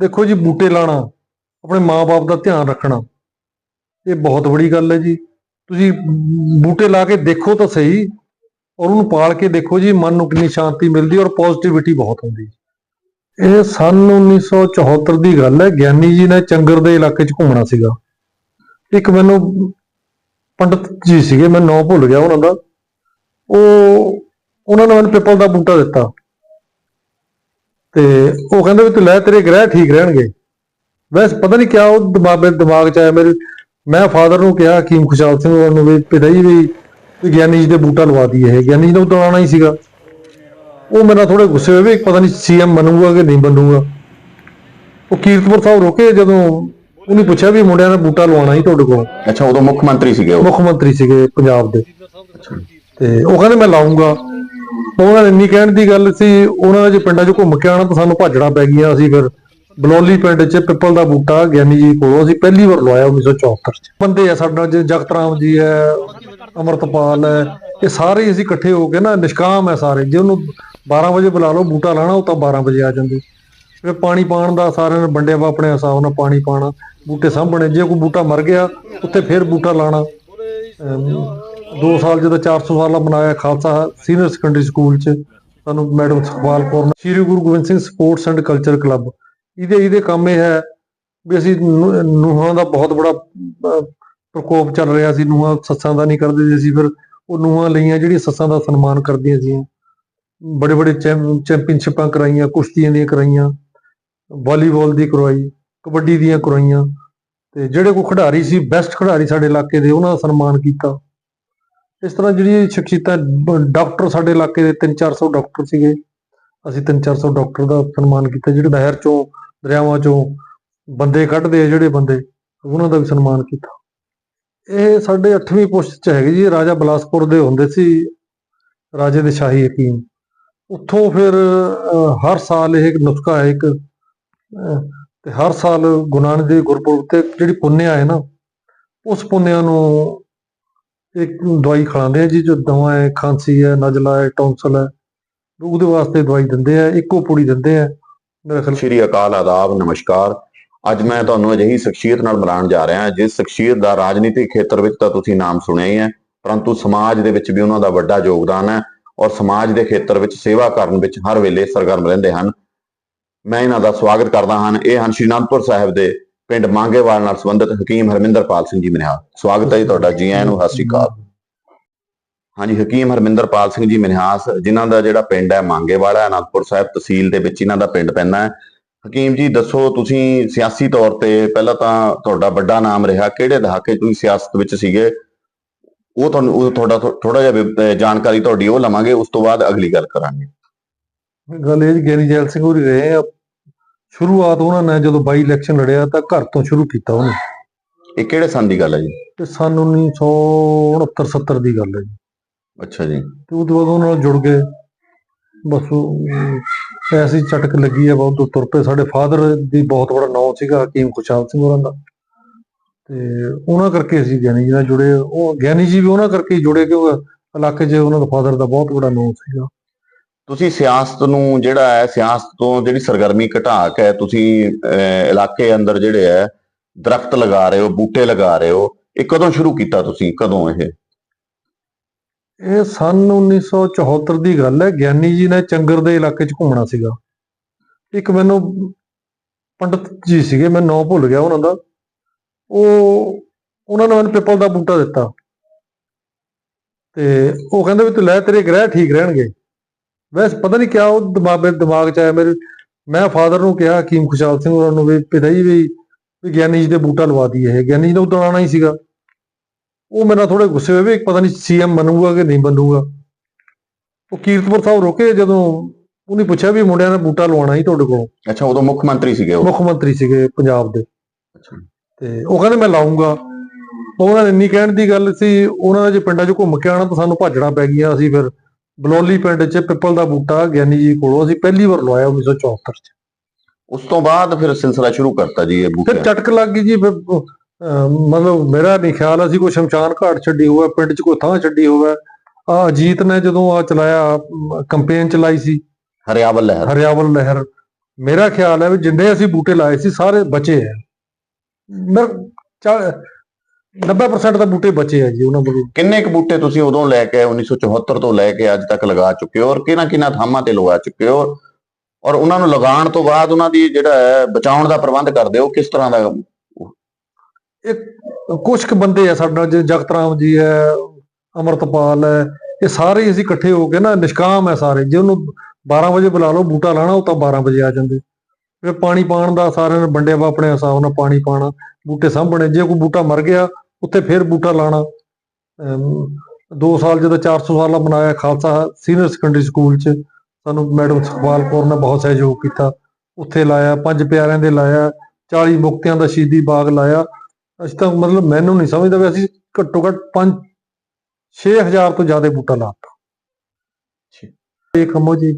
ਦੇਖੋ ਜੀ ਬੂਟੇ ਲਾਣਾ, ਆਪਣੇ ਮਾਪੇ ਦਾ ਧਿਆਨ ਰੱਖਣਾ, ਇਹ ਬਹੁਤ ਬੜੀ ਗੱਲ ਹੈ ਜੀ। ਤੁਸੀਂ ਬੂਟੇ ਲਾ ਕੇ ਦੇਖੋ ਤਾਂ ਸਹੀ, ਔਰ ਉਹਨੂੰ ਪਾਲ ਕੇ ਦੇਖੋ ਜੀ, ਮਨ ਨੂੰ ਕਿੰਨੀ ਸ਼ਾਂਤੀ ਮਿਲਦੀ ਔਰ ਪੋਜ਼ਿਟਿਵਿਟੀ ਬਹੁਤ ਹੁੰਦੀ ਇਹ ਸਨ 1974 ਦੀ ਗੱਲ ਹੈ, ਗਿਆਨੀ ਜੀ ਨੇ ਚੰਗਰ ਦੇ ਇਲਾਕੇ 'ਚ ਘੁੰਮਣਾ ਸੀਗਾ। ਇੱਕ ਮੈਨੂੰ ਪੰਡਤ ਜੀ ਸੀਗੇ, ਮੈਂ ਨਾਂ ਭੁੱਲ ਗਿਆ ਉਹਨਾਂ ਦਾ। ਉਹ, ਉਹਨਾਂ ਨੇ ਮੈਨੂੰ ਪਿੱਪਲ ਦਾ ਬੂਟਾ ਦਿੱਤਾ। ਤੇ ਉਹ ਕਹਿੰਦੇ ਵੀ ਤੂੰ ਲੈ ਤੇਰੇ ਗ੍ਰਹਿ ਠੀਕ ਰਹਿਣਗੇ। ਵੈਸੇ ਪਤਾ ਨਹੀਂ ਕਿਆ ਉਹ ਦਿਮਾਗ ਦਿਮਾਗ ਚ ਆਇਆ ਮੇਰੇ ਮੈਂ ਫਾਦਰ ਨੂੰ ਕਿਹਾ ਹਕੀਮ ਖੁਸ਼ਹਾਲ ਸਿੰਘ ਨੂੰ ਵੀ ਪਿਤਾ ਜੀ ਵੀ ਗਿਆਨੀ ਜੀ ਦੇ ਬੂਟਾ ਲਵਾ ਦਈਏ ਇਹ। ਗਿਆਨੀ ਜੀ ਨੂੰ ਤਾਂ ਆਉਣਾ ਹੀ ਸੀਗਾ। ਉਹ ਮੇਰੇ ਥੋੜੇ ਗੁੱਸੇ ਹੋਏ ਵੀ ਪਤਾ ਨਹੀਂ ਸੀਐਮ ਬਣੂਗਾ ਕਿ ਨਹੀਂ ਬਣੂਗਾ। ਉਹ ਕੀਰਤਪੁਰ ਸਾਹਿਬ ਰੁਕੇ ਜਦੋਂ ਉਹਨੇ ਪੁੱਛਿਆ ਵੀ ਮੁੰਡਿਆਂ ਨੇ ਬੂਟਾ ਲਵਾਉਣਾ ਹੀ ਤੁਹਾਡੇ ਕੋਲ। ਅੱਛਾ ਉਦੋਂ ਮੁੱਖ ਮੰਤਰੀ ਸੀਗੇ ਉਹ। ਮੁੱਖ ਮੰਤਰੀ ਸੀਗੇ ਪੰਜਾਬ ਦੇ। ਤੇ ਉਹ ਕਹਿੰਦੇ ਮੈਂ ਲਾਉਂਗਾ ਉਹਨਾਂ ਨੇ ਇੰਨੀ ਕਹਿਣ ਦੀ ਗੱਲ ਸੀ, ਉਹਨਾਂ ਨੇ ਜੇ ਪਿੰਡਾਂ 'ਚ ਘੁੰਮ ਕੇ ਆਣਾ ਤਾਂ ਸਾਨੂੰ ਭਾਜੜਾ ਪੈ ਗਈਆਂ ਅਸੀਂ ਫਿਰ। ਬਲੌਲੀ ਪਿੰਡ 'ਚ ਪਿੱਪਲ ਦਾ ਬੂਟਾ ਗਿਆਨੀ ਜੀ ਕੋਲੋਂ ਅਸੀਂ ਪਹਿਲੀ ਵਾਰ ਲਵਾਇਆ 1974 'ਚ। ਬੰਦੇ ਆ ਸਾਡਾ ਜੇ ਜਗਤ ਰਾਮ ਜੀ ਹੈ, ਅਮਰਤਪਾਲ ਹੈ, ਇਹ ਸਾਰੇ ਅਸੀਂ ਇਕੱਠੇ ਹੋ ਕੇ ਨਾ ਨਿਸ਼ਕਾਮ ਹੈ ਸਾਰੇ। ਜੇ ਉਹਨੂੰ 12 ਵਜੇ ਬੁਲਾ ਲਓ, ਬੂਟਾ ਲਾਣਾ ਉਹ ਤਾਂ 12 ਵਜੇ ਆ ਜਾਂਦੇ। ਫਿਰ ਪਾਣੀ ਪਾਣ ਦਾ ਸਾਰਿਆਂ ਨੇ ਵੰਡਿਆ ਵਾ ਆਪਣੇ ਹਿਸਾਬ ਨਾਲ ਪਾਣੀ ਪਾਣਾ ਬੂਟੇ ਸਾਂਭਣੇ, ਜੇ ਕੋਈ ਬੂਟਾ ਮਰ ਗਿਆ, ਉੱਥੇ ਫਿਰ ਬੂਟਾ ਲਾਣਾ ਦੋ ਸਾਲ ਜਦੋਂ 400 ਸਾਲਾ ਮਨਾਇਆ ਖਾਲਸਾ ਸੀਨੀਅਰ ਸੈਕੰਡਰੀ ਸਕੂਲ ਚ, ਸਾਨੂੰ ਮੈਡਮ ਸੁਖਪਾਲ ਕੌਰ ਨੇ, Shri Guru Gobind Singh sports and culture club ਇਹਦੇ ਇਹਦੇ ਕੰਮ ਇਹ ਹੈ ਵੀ ਅਸੀਂ ਨੂਹਾਂ ਦਾ ਬਹੁਤ ਬੜਾ ਪ੍ਰਕੋਪ ਚੱਲ ਰਿਹਾ ਸੀ, ਨੂਹਾਂ ਸੱਸਾਂ ਦਾ ਨਹੀਂ ਕਰਦੇ ਸੀ ਅਸੀਂ ਫਿਰ, ਉਹ ਨੂਹਾਂ ਲਈਆਂ ਜਿਹੜੀਆਂ ਸੱਸਾਂ ਦਾ ਸਨਮਾਨ ਕਰਦੀਆਂ ਸੀ। ਬੜੇ ਬੜੇ ਚੈਂਪੀਅਨਸ਼ਿਪਾਂ ਕਰਾਈਆਂ, ਕੁਸ਼ਤੀਆਂ ਦੀਆਂ ਕਰਾਈਆਂ, ਵਾਲੀਬਾਲ ਦੀ ਕਰਵਾਈ, ਕਬੱਡੀ ਦੀਆਂ ਕਰਵਾਈਆਂ, ਤੇ ਜਿਹੜੇ ਕੋ ਖਿਡਾਰੀ ਸੀ ਬੈਸਟ ਖਿਡਾਰੀ ਸਾਡੇ ਇਲਾਕੇ ਦੇ, ਉਹਨਾਂ ਦਾ ਸਨਮਾਨ ਕੀਤਾ। ਇਸ ਤਰ੍ਹਾਂ ਜਿਹੜੀ ਸ਼ਖਸੀਅਤਾਂ ਡਾਕਟਰ ਸਾਡੇ ਇਲਾਕੇ ਦੇ 3-400 ਡਾਕਟਰ ਸੀਗੇ। ਅਸੀਂ 3-400 ਡਾਕਟਰ ਦਾ ਸਨਮਾਨ ਕੀਤਾ, ਜਿਹੜੇ ਨਹਿਰ ਚੋਂ, ਦਰਿਆਵਾਂ ਚੋਂ ਬੰਦੇ ਕੱਢਦੇ ਆ, ਜਿਹੜੇ ਬੰਦੇ, ਉਹਨਾਂ ਦਾ ਵੀ ਸਨਮਾਨ ਕੀਤਾ। ਇਹ ਸਾਡੇ 8ਵੀਂ ਪੁਸ਼ਤ ਚ ਹੈਗੇ ਜੀ ਰਾਜਾ ਬਲਾਸਪੁਰ ਦੇ ਹੁੰਦੇ ਸੀ, ਰਾਜੇ ਦੇ ਸ਼ਾਹੀ ਹਕੀਮ ਉੱਥੋਂ ਫਿਰ ਹਰ ਸਾਲ ਇਹ ਇੱਕ ਨੁਸਖਾ ਹੈ ਇੱਕ ਤੇ ਹਰ ਸਾਲ ਗੁਰੂ ਨਾਨਕ ਦੇਵ ਗੁਰਪੁਰਬ ਤੇ ਜਿਹੜੀ ਪੁੰਨਿਆ ਹੈ ਨਾ, ਉਸ ਪੁੰਨਿਆ ਨੂੰ ਇੱਕ ਦਵਾਈ ਖਿਲਾਉਂਦੇ ਆ ਜੀ, ਜੋ ਦਵਾ ਹੈ, ਖਾਂਸੀ ਹੈ, ਨਜ਼ਲਾ ਹੈ, ਟੌਂਸਲ ਹੈ ਉਹਦੇ ਵਾਸਤੇ ਦਵਾਈ ਦਿੰਦੇ ਆ, ਇੱਕੋ ਪੁੜੀ ਦਿੰਦੇ ਆ ਸ਼੍ਰੀ ਅਕਾਲ ਆਦਾਬ, ਨਮਸਕਾਰ। ਅੱਜ ਮੈਂ ਤੁਹਾਨੂੰ ਅਜਿਹੀ ਸ਼ਖਸੀਅਤ ਨਾਲ ਮਿਲਾਉਣ ਜਾ ਰਿਹਾ, ਜਿਸ ਸ਼ਖਸੀਅਤ ਦਾ ਰਾਜਨੀਤਿਕ ਖੇਤਰ ਵਿੱਚ ਤਾਂ ਤੁਸੀਂ ਨਾਮ ਸੁਣਿਆ ਹੀ ਹੈ, ਪਰੰਤੂ ਸਮਾਜ ਦੇ ਵਿੱਚ ਵੀ ਉਹਨਾਂ ਦਾ ਵੱਡਾ ਯੋਗਦਾਨ ਹੈ ਔਰ ਸਮਾਜ ਦੇ ਖੇਤਰ ਵਿੱਚ ਸੇਵਾ ਕਰਨ ਵਿੱਚ ਹਰ ਵੇਲੇ ਸਰਗਰਮ ਰਹਿੰਦੇ ਹਨ। ਮੈਂ ਇਹਨਾਂ ਦਾ ਸਵਾਗਤ ਕਰਦਾ ਹਾਂ। ਇਹ ਹਨ ਸ਼੍ਰੀ ਅਨੰਦਪੁਰ ਸਾਹਿਬ ਦੇ ਪਿੰਡ ਮੰਗੇਵਾਲ ਨਾਲ ਸੰਬੰਧਿਤ ਹਕੀਮ ਹਰਮਿੰਦਰਪਾਲ ਸਿੰਘ ਜੀ ਮਨਿਹਾਲ। ਸਵਾਗਤ ਹੈ ਜੀ ਤੁਹਾਡਾ ਜੀ ਆਇਆਂ ਨੂੰ, ਸਤਿ ਸ਼੍ਰੀ ਅਕਾਲ। ਹਾਂਜੀ, ਹਕੀਮ ਹਰਮਿੰਦਰਪਾਲ ਸਿੰਘ ਜੀ ਮਨਿਹਾਸ ਜਿਨ੍ਹਾਂ ਦਾ ਜਿਹੜਾ ਪਿੰਡ ਹੈ ਮੰਗੇਵਾਲਾ ਅਨੰਦਪੁਰ ਸਾਹਿਬ ਤਹਿਸੀਲ ਦੇ ਵਿੱਚ ਇਹਨਾਂ ਦਾ ਪਿੰਡ ਪੈਂਦਾ ਹੈ। ਹਕੀਮ ਜੀ, ਦੱਸੋ ਤੁਸੀਂ ਸਿਆਸੀ ਤੌਰ ਤੇ ਪਹਿਲਾਂ ਤਾਂ ਤੁਹਾਡਾ ਵੱਡਾ ਨਾਮ ਰਿਹਾ, ਕਿਹੜੇ ਦਹਾਕੇ ਤੁਸੀਂ ਸਿਆਸਤ ਵਿੱਚ ਸੀਗੇ? ਉਹ ਤੁਹਾਨੂੰ, ਉਹ ਤੁਹਾਡਾ ਥੋੜਾ ਜਿਹਾ ਜਾਣਕਾਰੀ ਤੁਹਾਡੀ ਉਹ ਲਵਾਂਗੇ, ਉਸ ਤੋਂ ਬਾਅਦ ਅਗਲੀ ਗੱਲ ਕਰਾਂਗੇ। ਗੱਲ ਇਹ ਜੀ ਗਿਆਨੀ ਜੈਲ ਸਿੰਘ ਹੋਰੀ ਰਹੇ ਸ਼ੁਰੂਆਤ ਉਹਨਾਂ ਨੇ ਜਦੋਂ ਬਾਈ ਇਲੈਕਸ਼ਨ ਲੜਿਆ ਤਾਂ ਘਰ ਤੋਂ ਸ਼ੁਰੂ ਕੀਤਾ ਉਹਨੇ। ਇਹ ਕਿਹੜੇ ਸੰਨ ਦੀ ਗੱਲ ਹੈ ਜੀ? ਤੇ ਸਨ 1969 70 ਦੀ ਗੱਲ ਹੈ ਜੀ। ਅੱਛਾ ਜੀ। ਤੇ ਬਾਅਦ ਉਹਨਾਂ ਨਾਲ ਜੁੜ ਗਏ। ਬਸ ਉਹ ਐਸੀ ਚਟਕ ਲੱਗੀ ਹੈ ਬਹੁਤ ਉਹ ਤੁਰ ਪਏ। ਸਾਡੇ ਫਾਦਰ ਦੀ ਬਹੁਤ ਬੜਾ ਨਾਮ ਸੀਗਾ ਹਕੀਮ ਖੁਸ਼ਹਾਲ ਸਿੰਘ ਹੋਰਾਂ ਦਾ। ਤੇ ਉਹਨਾਂ ਕਰਕੇ ਅਸੀਂ ਗਿਆਨੀ ਜੀ ਨਾਲ ਜੁੜੇ। ਉਹ ਗਿਆਨੀ ਜੀ ਵੀ ਉਹਨਾਂ ਕਰਕੇ ਹੀ ਜੁੜੇ ਕਿਉਂਕਿ ਇਲਾਕੇ 'ਚ ਉਹਨਾਂ ਦਾ ਫਾਦਰ ਦਾ ਬਹੁਤ ਬੜਾ ਨਾਮ ਸੀਗਾ। ਤੁਸੀਂ ਸਿਆਸਤ ਨੂੰ ਜਿਹੜਾ ਹੈ ਸਿਆਸਤ ਤੋਂ ਜਿਹੜੀ ਸਰਗਰਮੀ ਘਟਾ ਕੇ ਤੁਸੀਂ ਅਹ, ਇਲਾਕੇ ਅੰਦਰ ਜਿਹੜੇ ਹੈ ਦਰਖਤ ਲਗਾ ਰਹੇ ਹੋ ਬੂਟੇ ਲਗਾ ਰਹੇ ਹੋ ਇਹ ਕਦੋਂ ਸ਼ੁਰੂ ਕੀਤਾ ਤੁਸੀਂ? ਕਦੋਂ ਇਹ? ਇਹ ਸਨ 1974 ਦੀ ਗੱਲ ਹੈ। ਗਿਆਨੀ ਜੀ ਨੇ ਚੰਗਰ ਦੇ ਇਲਾਕੇ 'ਚ ਘੁੰਮਣਾ ਸੀਗਾ। ਇੱਕ ਮੈਨੂੰ ਪੰਡਤ ਜੀ ਸੀਗੇ ਮੈਂ ਨਾਂ ਭੁੱਲ ਗਿਆ ਉਹਨਾਂ ਦਾ। ਉਹ ਉਹਨਾਂ ਨੇ ਮੈਨੂੰ ਪਿੱਪਲ ਦਾ ਬੂਟਾ ਦਿੱਤਾ। ਤੇ ਉਹ ਕਹਿੰਦੇ ਵੀ ਤੂੰ ਲੈ ਤੇਰੇ ਗ੍ਰਹਿ ਠੀਕ ਰਹਿਣਗੇ। ਵੈਸੇ ਪਤਾ ਨਹੀਂ ਕਿਆ ਉਹ ਦਿਮਾਗ ਦਿਮਾਗ 'ਚ ਆਇਆ ਮੇਰੇ ਮੈਂ ਫਾਦਰ ਨੂੰ ਕਿਹਾ ਹਕੀਮ ਖੁਸ਼ਹਾਲ ਸਿੰਘ ਹੋਰਾਂ ਨੂੰ ਵੀ ਪਿਤਾ ਜੀ ਵੀ ਵੀ ਗਿਆਨੀ ਜੀ ਦੇ ਬੂਟਾ ਲਵਾ ਦਈਏ ਇਹ। ਗਿਆਨੀ ਜੀ ਨੂੰ ਤਾਂ ਆਉਣਾ ਹੀ ਸੀਗਾ। ਉਹ ਮੇਰੇ ਨਾਲ ਥੋੜੇ ਗੁੱਸੇ ਹੋਏ ਵੀ ਪਤਾ ਨਹੀਂ ਸੀਐਮ ਬਣੂਗਾ ਕਿ ਨਹੀਂ ਬਣੂਗਾ। ਉਹ ਕੀਰਤਪੁਰ ਸਾਹਿਬ ਰੁਕੇ ਜਦੋਂ ਉਹਨੇ ਪੁੱਛਿਆ ਵੀ ਮੁੰਡਿਆਂ ਨੇ ਬੂਟਾ ਲਵਾਉਣਾ ਹੀ ਤੁਹਾਡੇ ਕੋਲ। ਅੱਛਾ ਉਦੋਂ ਮੁੱਖ ਮੰਤਰੀ ਸੀਗੇ ਉਹ? ਮੁੱਖ ਮੰਤਰੀ ਸੀਗੇ ਪੰਜਾਬ ਦੇ। ਅੱਛਾ। ਤੇ ਉਹ ਕਹਿੰਦੇ ਮੈਂ ਲਾਉਂਗਾ। ਉਹਨਾਂ ਨੇ ਇੰਨੀ ਕਹਿਣ ਦੀ ਗੱਲ ਸੀ ਉਹਨਾਂ ਨੇ ਜੇ ਪਿੰਡਾਂ 'ਚ ਘੁੰਮ ਕੇ ਆਣਾ ਤਾਂ ਸਾਨੂੰ ਭਾਜੜਾ ਪੈ ਗਈਆਂ ਅਸੀਂ ਫਿਰ। ਬਲੌਲੀ ਪਿੰਡ 'ਚ ਪਿੱਪਲ ਦਾ ਬੂਟਾ ਗਿਆਨੀ ਜੀ ਕੋਲੋਂ ਅਸੀਂ ਪਹਿਲੀ ਵਾਰ ਲਵਾਇਆ 1974 'ਚ। ਉਸ ਤੋਂ ਬਾਅਦ ਫਿਰ ਸਿਲਸਿਲਾ ਸ਼ੁਰੂ ਕਰਤਾ ਜੀ ਇਹ ਫਿਰ ਬੂਟੇ ਚਟਕ ਲੱਗ ਗਈ ਜੀ ਫਿਰ ਅਹ, ਮਤਲਬ ਮੇਰਾ ਨਹੀਂ ਖਿਆਲ ਅਸੀਂ ਕੋਈ ਸ਼ਮਸ਼ਾਨ ਘਾਟ ਛੱਡੀ ਹੋਵੇ ਪਿੰਡ 'ਚ ਕੋਈ ਥਾਂ ਛੱਡੀ ਹੋਵੇ। ਆ ਅਜੀਤ ਨੇ ਜਦੋਂ ਆ ਚਲਾਇਆ ਕੰਪੇਨ ਚਲਾਈ ਸੀ। ਹਰਿਆਵਲ ਲਹਿਰ ਹਰਿਆਵਲ ਲਹਿਰ ਮੇਰਾ ਖਿਆਲ ਹੈ ਵੀ ਜਿੰਨੇ ਅਸੀਂ ਬੂਟੇ ਲਾਏ ਸੀ ਸਾਰੇ ਬਚੇ ਆ ਮੈਂ 90% ਤਾਂ ਬੂਟੇ ਬਚੇ ਆ ਜੀ ਉਹਨਾਂ ਕੋਲ। ਕਿੰਨੇ ਕੁ ਬੂਟੇ ਤੁਸੀਂ ਉਦੋਂ ਲੈ ਕੇ 1974 ਤੋਂ ਲੈ ਕੇ ਅੱਜ ਤੱਕ ਲਗਾ ਚੁੱਕੇ ਹੋ ਔਰ ਕਿਹਨਾਂ ਕਿਹਨਾਂ ਥਾਵਾਂ ਤੇ ਲਗਾ ਚੁੱਕੇ ਹੋ? ਔਰ ਉਹਨਾਂ ਨੂੰ ਲਗਾਉਣ ਤੋਂ ਬਾਅਦ ਉਹਨਾਂ ਦੀ ਜਿਹੜਾ ਹੈ ਬਚਾਉਣ ਦਾ ਪ੍ਰਬੰਧ ਕਰਦੇ ਹੋ ਕਿਸ ਤਰ੍ਹਾਂ ਦਾ? ਕੁਝ ਕੁ ਬੰਦੇ ਆ ਸਾਡੇ ਜਿਵੇਂ ਜਗਤ ਰਾਮ ਜੀ ਹੈ ਅਮਰਤਪਾਲ ਹੈ ਇਹ ਸਾਰੇ ਅਸੀਂ ਇਕੱਠੇ ਹੋ ਕੇ ਨਾ ਨਿਸ਼ਕਾਮ ਹੈ ਸਾਰੇ। ਜੇ ਉਹਨੂੰ 12 ਵਜੇ ਬੁਲਾ ਲਓ ਬੂਟਾ ਲਾਣਾ ਉਹ ਤਾਂ 12 ਵਜੇ ਆ ਜਾਂਦੇ। ਫਿਰ ਪਾਣੀ ਪਾਣ ਦਾ ਸਾਰਿਆਂ ਨੇ ਵੰਡਿਆ ਵਾ ਆਪਣੇ ਹਿਸਾਬ ਨਾਲ ਪਾਣੀ ਪਾਣਾ ਬੂਟੇ ਸਾਂਭਣੇ। ਜੇ ਕੋਈ ਬੂਟਾ ਮਰ ਗਿਆ ਉੱਥੇ ਫਿਰ ਬੂਟਾ ਲਾਣਾ 2 ਸਾਲ ਜਦੋਂ 400 ਸਾਲਾ ਮਨਾਇਆ ਖਾਲਸਾ ਸੀਨੀਅਰ ਸੈਕੰਡਰੀ ਸਕੂਲ 'ਚ ਸਾਨੂੰ ਮੈਡਮ ਸੁਖਪਾਲ ਕੌਰ ਨੇ ਬਹੁਤ ਸਹਿਯੋਗ ਕੀਤਾ। ਉੱਥੇ ਲਾਇਆ ਪੰਜ ਪਿਆਰਿਆਂ ਦੇ ਲਾਇਆ 40 ਮੁਕਤਿਆਂ ਦਾ ਸ਼ਹੀਦੀ ਬਾਗ ਲਾਇਆ। ਅਸੀਂ ਤਾਂ ਮਤਲਬ ਮੈਨੂੰ ਨਹੀਂ ਸਮਝਦਾ ਵੀ ਅਸੀਂ ਘੱਟੋ ਘੱਟ 5 6000 ਤੋਂ ਜ਼ਿਆਦਾ ਬੂਟਾ ਲਾਤਾ ਇਹ ਕੰਮੋ ਜੀ।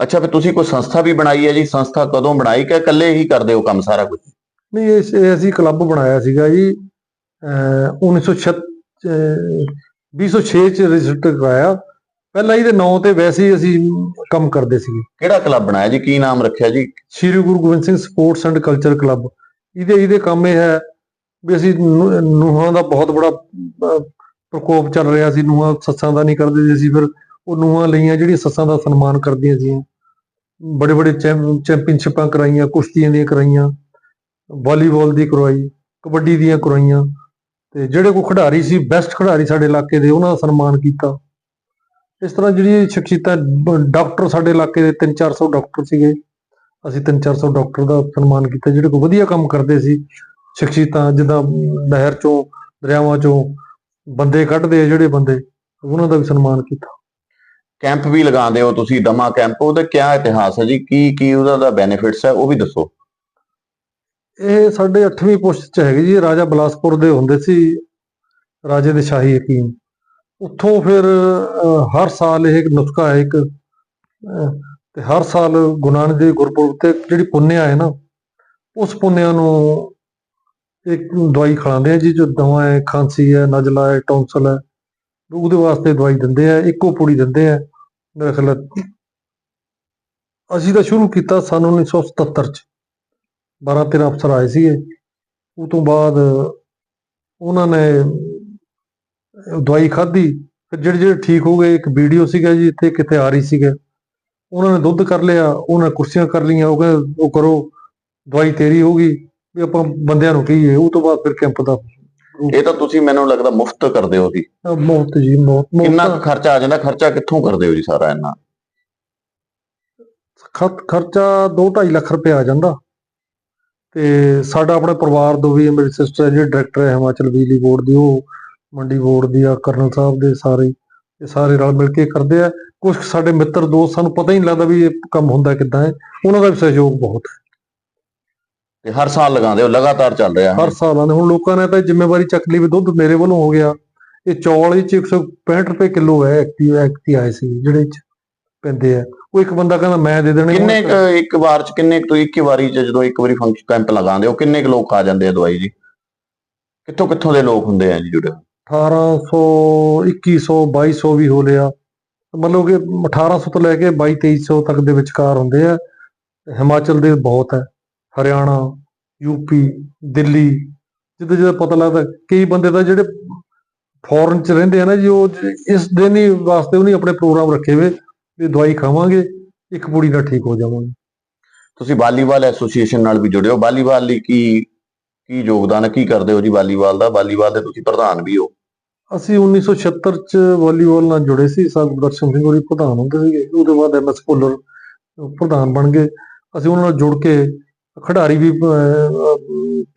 ਅੱਛਾ ਫਿਰ ਤੁਸੀਂ ਕੋਈ ਸੰਸਥਾ ਵੀ ਬਣਾਈ ਹੈ ਜੀ? ਸੰਸਥਾ ਕਦੋਂ ਬਣਾਈ ਕਿ ਇਕੱਲੇ ਹੀ ਕਰਦੇ ਹੋ ਕੰਮ ਸਾਰਾ ਕੁਝ? ਨਹੀਂ ਇਹ ਅਸੀਂ ਕਲੱਬ ਬਣਾਇਆ ਸੀਗਾ ਜੀ। 1906 ਅਹ 2006 ਚ ਰਜਿਸਟਰ ਕਰਾਇਆ। ਪਹਿਲਾਂ ਇਹਦੇ ਨਾਂ ਤੇ ਵੈਸੇ ਹੀ ਅਸੀਂ ਕੰਮ ਕਰਦੇ ਸੀਗੇ। ਕਿਹੜਾ ਕਲੱਬ ਬਣਾਇਆ ਜੀ? ਕੀ ਨਾਮ ਰੱਖਿਆ ਜੀ? Shri Guru Gobind Singh sports and culture club ਇਹਦੇ ਇਹਦੇ ਕੰਮ ਇਹ ਹੈ ਵੀ ਅਸੀਂ ਨੂੰਹਾਂ ਦਾ ਬਹੁਤ ਬੜਾ ਪ੍ਰਕੋਪ ਚੱਲ ਰਿਹਾ ਸੀ। ਨੂੰਹਾਂ ਸੱਸਾਂ ਦਾ ਨਹੀਂ ਕਰਦੇ ਸੀ ਫਿਰ। ਉਹ ਨੂੰਹਾਂ ਲਈਆਂ ਜਿਹੜੀਆਂ ਸੱਸਾਂ ਦਾ ਸਨਮਾਨ ਕਰਦੀਆਂ ਸੀ। ਬੜੇ ਬੜੇ ਚੈਂਪੀਅਨਸ਼ਿਪਾਂ ਕਰਾਈਆਂ ਕੁਸ਼ਤੀਆਂ ਦੀਆਂ ਕਰਾਈਆਂ ਵਾਲੀਬਾਲ ਦੀ ਕਰਵਾਈ ਕਬੱਡੀ ਦੀਆਂ ਕਰਵਾਈਆਂ ਤੇ ਜਿਹੜੇ ਕੋ ਖਿਡਾਰੀ ਸੀ ਬੈਸਟ ਖਿਡਾਰੀ ਸਾਡੇ ਇਲਾਕੇ ਦੇ, ਉਹਨਾਂ ਦਾ ਸਨਮਾਨ ਕੀਤਾ। ਇਸ ਤਰ੍ਹਾਂ ਜਿਹੜੀ ਸ਼ਖਸੀਅਤਾਂ ਡਾਕਟਰ ਸਾਡੇ ਇਲਾਕੇ ਦੇ 3-400 ਡਾਕਟਰ ਸੀਗੇ। ਅਸੀਂ 3-400 ਡਾਕਟਰ ਦਾ ਸਨਮਾਨ ਕੀਤਾ, ਜਿਹੜੇ ਕੋ ਵਧੀਆ ਕੰਮ ਕਰਦੇ ਸੀ। ਸ਼ਖਸੀਅਤਾਂ ਜਿੱਦਾਂ ਨਹਿਰ ਚੋਂ, ਦਰਿਆਵਾਂ ਚੋਂ ਬੰਦੇ ਕੱਢਦੇ ਆ ਜਿਹੜੇ ਬੰਦੇ, ਉਹਨਾਂ ਦਾ ਵੀ ਸਨਮਾਨ ਕੀਤਾ। ਕੈਂਪ ਵੀ ਲਗਾਉਂਦੇ ਹੋ ਤੁਸੀਂ, ਦਮਾ ਕੈਂਪ, ਉਹਦਾ ਕੀ ਇਤਿਹਾਸ ਹੈ ਜੀ? ਕੀ ਕੀ ਉਹਦਾ ਦਾ ਬੈਨੀਫਿਟਸ ਹੈ, ਉਹ ਵੀ ਦੱਸੋ। ਇਹ ਸਾਡੇ 8ਵੀਂ ਪੁਸ਼ਤ ਚ ਹੈਗੇ ਜੀ, ਰਾਜਾ ਬਲਾਸਪੁਰ ਦੇ ਹੁੰਦੇ ਸੀ, ਰਾਜੇ ਦੇ ਸ਼ਾਹੀ ਹਕੀਮ। ਉੱਥੋਂ ਫਿਰ ਹਰ ਸਾਲ ਇਹ ਇੱਕ ਨੁਸਖਾ ਹੈ ਇੱਕ ਤੇ ਹਰ ਸਾਲ ਗੁਰੂ ਨਾਨਕ ਦੇਵ ਗੁਰਪੁਰਬ ਤੇ ਜਿਹੜੀ ਪੁੰਨਿਆ ਹੈ ਨਾ, ਉਸ ਪੁੰਨਿਆ ਨੂੰ ਇੱਕ ਦਵਾਈ ਖਿਲਾਉਂਦੇ ਆ ਜੀ, ਜੋ ਦਵਾ ਹੈ, ਖਾਂਸੀ ਹੈ, ਨਜ਼ਲਾ ਹੈ, ਟੌਂਸਲ ਹੈ ਉਹਦੇ ਵਾਸਤੇ ਦਵਾਈ ਦਿੰਦੇ ਆ, ਇੱਕੋ ਪੁੜੀ ਦਿੰਦੇ ਆ, ਮੇਰੇ ਖਿਆਲ ਅਸੀਂ ਤਾਂ ਸ਼ੁਰੂ ਕੀਤਾ ਸਨ 1977 ਚ। 12 13 ਅਫਸਰ ਆਏ ਸੀਗੇ। ਉਹ ਤੋਂ ਬਾਅਦ ਉਹਨਾਂ ਨੇ ਦਵਾਈ ਖਾਧੀ। ਫਿਰ ਜਿਹੜੇ ਜਿਹੜੇ ਠੀਕ ਹੋ ਗਏ ਇੱਕ ਵੀਡੀਓ ਸੀਗਾ ਜੀ ਇੱਥੇ ਕਿਤੇ ਆ ਰਹੀ ਸੀਗਾ। ਉਹਨਾਂ ਨੇ ਦੁੱਧ ਕਰ ਲਿਆ ਉਹਨਾਂ ਨੇ ਕੁਰਸੀਆਂ ਕਰ ਲਈਆਂ। ਉਹ ਕਹਿੰਦੇ ਉਹ ਕਰੋ ਦਵਾਈ ਤੇਰੀ ਹੋਗੀ ਵੀ ਆਪਾਂ ਬੰਦਿਆਂ ਨੂੰ ਕਹੀਏ। ਉਹ ਤੋਂ ਬਾਅਦ ਫਿਰ ਕੈਂਪ ਦਾ ਇਹ ਤਾਂ ਤੁਸੀਂ ਮੈਨੂੰ ਲੱਗਦਾ ਮੁਫਤ ਕਰਦੇ ਹੋ ਜੀ। ਮੌਤ ਜੀ ਮੌਤ ਕਿੰਨਾ ਖਰਚਾ ਆ ਜਾਂਦਾ? ਖਰਚਾ ਕਿੱਥੋਂ ਕਰਦੇ ਹੋ ਜੀ ਸਾਰਾ ਇੰਨਾ? ਖਰਚਾ 2.5 ਲੱਖ ਰੁਪਏ ਆ ਜਾਂਦਾ। ਤੇ ਸਾਡਾ ਆਪਣੇ ਪਰਿਵਾਰ ਤੋਂ ਵੀ ਮੇਰੀ ਸਿਸਟਰ ਹੈ ਜਿਹੜੀ ਡਾਇਰੈਕਟਰ ਹੈ ਹਿਮਾਚਲ ਬਿਜਲੀ ਬੋਰਡ ਦੀ ਉਹ ਮੰਡੀ ਬੋਰਡ ਦੀ ਆ ਕਰਨਲ ਸਾਹਿਬ ਦੇ ਸਾਰੇ ਇਹ ਸਾਰੇ ਰਲ ਮਿਲ ਕੇ ਕਰਦੇ ਆ। ਕੁਝ ਸਾਡੇ ਮਿੱਤਰ ਦੋਸਤ ਸਾਨੂੰ ਪਤਾ ਹੀ ਨਹੀਂ ਲੱਗਦਾ ਵੀ ਇਹ ਕੰਮ ਹੁੰਦਾ ਕਿੱਦਾਂ ਹੈ। ਉਹਨਾਂ ਦਾ ਵੀ ਸਹਿਯੋਗ ਬਹੁਤ ਹੈ। ਤੇ ਹਰ ਸਾਲ ਲਗਾਉਂਦੇ ਹੋ ਲਗਾਤਾਰ ਚੱਲ ਰਿਹਾ ਹਰ ਸਾਲ ਆਉਂਦੇ ਹੁਣ ਲੋਕਾਂ ਨੇ ਤਾਂ ਜ਼ਿੰਮੇਵਾਰੀ ਚੱਕ ਲਈ ਵੀ ਦੁੱਧ ਮੇਰੇ ਵੱਲੋਂ ਹੋ ਗਿਆ। ਇਹ ਚੌਲ ਇਹ ਚ 165 ਰੁਪਏ ਕਿਲੋ ਹੈ ਐਕਟੀ ਐਕਟੀ ਆਏ ਸੀ ਜਿਹੜੇ ਚ ਪੈਂਦੇ ਆ। ਉਹ ਇੱਕ ਬੰਦਾ ਕਹਿੰਦਾ ਮੈਂ ਦੇ ਦੇਣੇ ਕਿੰਨੇ ਕੁ ਇੱਕ ਵਾਰ ਚ ਕਿੰਨੇ ਕੁ ਤੁਸੀਂ ਇੱਕ ਹੀ ਵਾਰੀ ਚ ਜਦੋਂ ਇੱਕ ਵਾਰੀ ਫੰਕਸ਼ਨ ਕੈਂਪ ਲਗਾਉਂਦੇ ਹੋ ਕਿੰਨੇ ਕੁ ਲੋਕ ਆ ਜਾਂਦੇ ਆ ਦਵਾਈ ਜੀ? ਕਿੱਥੋਂ ਕਿੱਥੋਂ ਦੇ ਲੋਕ ਹੁੰਦੇ ਆ ਜੀ ਜੁੜੇ 1800 2100 2200 ਵੀ ਹੋ ਲਿਆ। ਮਤਲਬ ਕਿ 1800 ਤੋਂ ਲੈ ਕੇ 22 2300 ਤੱਕ ਦੇ ਵਿਚਕਾਰ ਹੁੰਦੇ ਆ। ਹਿਮਾਚਲ ਦੇ ਬਹੁਤ ਹੈ। ਹਰਿਆਣਾ ਯੂਪੀ ਦਿੱਲੀ। ਜਿੱਦਾਂ ਜਿੱਦਾਂ ਪਤਾ ਲੱਗਦਾ ਕਈ ਬੰਦੇ ਤਾਂ ਜਿਹੜੇ ਫੋਰਨ ਚ ਰਹਿੰਦੇ ਆ ਨਾ ਜੀ ਉਹ ਇਸ ਦਿਨ ਹੀ ਵਾਸਤੇ ਉਹਨੇ ਆਪਣੇ ਪ੍ਰੋਗਰਾਮ ਰੱਖੇ ਹੋਏ ਵੀ ਦਵਾਈ ਖਾਵਾਂਗੇ ਇੱਕ ਪੂੜੀ ਨਾਲ ਠੀਕ ਹੋ ਜਾਵਾਂਗੇ। ਤੁਸੀਂ ਵਾਲੀਬਾਲ ਐਸੋਸੀਏਸ਼ਨ ਨਾਲ ਵੀ ਜੁੜੇ ਹੋ ਵਾਲੀਬਾਲ ਲਈ ਕੀ ਕੀ ਯੋਗਦਾਨ ਕੀ ਕਰਦੇ ਹੋ ਜੀ ਵਾਲੀਬਾਲ ਦਾ? ਵਾਲੀਬਾਲ ਦੇ ਤੁਸੀਂ ਪ੍ਰਧਾਨ ਵੀ ਹੋ। ਅਸੀਂ 1976 ਚ ਵਾਲੀਬਾਲ ਨਾਲ ਜੁੜੇ ਸੀ। ਸਾਹਿਬ ਦਰਸ਼ਨ ਸਿੰਘ ਹੋਰੀ ਪ੍ਰਧਾਨ ਹੁੰਦੇ ਸੀਗੇ। ਉਹਦੇ ਬਾਅਦ ਐਮਐਸ ਭੁੱਲਰ ਪ੍ਰਧਾਨ ਬਣ ਗਏ। ਅਸੀਂ ਉਹਨਾਂ ਨਾਲ ਜੁੜ ਕੇ ਖਿਡਾਰੀ ਵੀ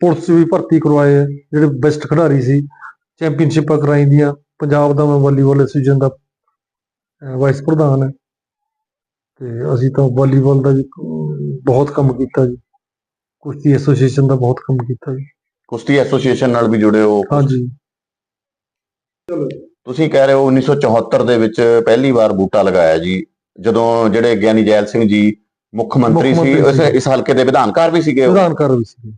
ਪੁਲਿਸ ਵੀ ਭਰਤੀ ਕਰਵਾਏ ਜਿਹੜੇ ਬੈਸਟ ਖਿਡਾਰੀ ਸੀ। ਚੈਂਪੀਅਨਸ਼ਿਪਾਂ ਕਰਾਈਆਂ ਪੰਜਾਬ ਦਾ ਮੈਂ ਵਾਲੀਬਾਲ ਐਸੋਸੀਏਸ਼ਨ ਦਾ ਵਾਈਸ ਪ੍ਰਧਾਨ ਹੈ ਤੇ ਅਸੀਂ ਤਾਂ ਵਾਲੀਬਾਲ ਦਾ ਵੀ ਅਮ, ਬਹੁਤ ਕੰਮ ਕੀਤਾ ਜੀ। ਕੁਸ਼ਤੀ ਐਸੋਸੀਏਸ਼ਨ ਦਾ ਬਹੁਤ ਕੰਮ ਕੀਤਾ ਜੀ। ਕੁਸ਼ਤੀ ਐਸੋਸੀਏਸ਼ਨ ਨਾਲ ਵੀ ਜੁੜੇ ਹੋ? ਹਾਂਜੀ। ਤੁਸੀਂ ਕਹਿ ਰਹੇ ਹੋ 1974 ਦੇ ਵਿੱਚ ਪਹਿਲੀ ਵਾਰ ਬੂਟਾ ਲਗਾਇਆ ਜੀ। ਜਦੋਂ ਜਿਹੜੇ ਗਿਆਨੀ ਜੈਲ ਸਿੰਘ ਜੀ ਮੁੱਖ ਮੰਤਰੀ ਸੀ ਇਸ ਹਲਕੇ ਦੇ ਵਿਧਾਨਕਾਰ ਵੀ ਸੀਗੇ ਉਹ। ਪ੍ਰਧਾਨ ਕਰ ਵੀ ਸੀ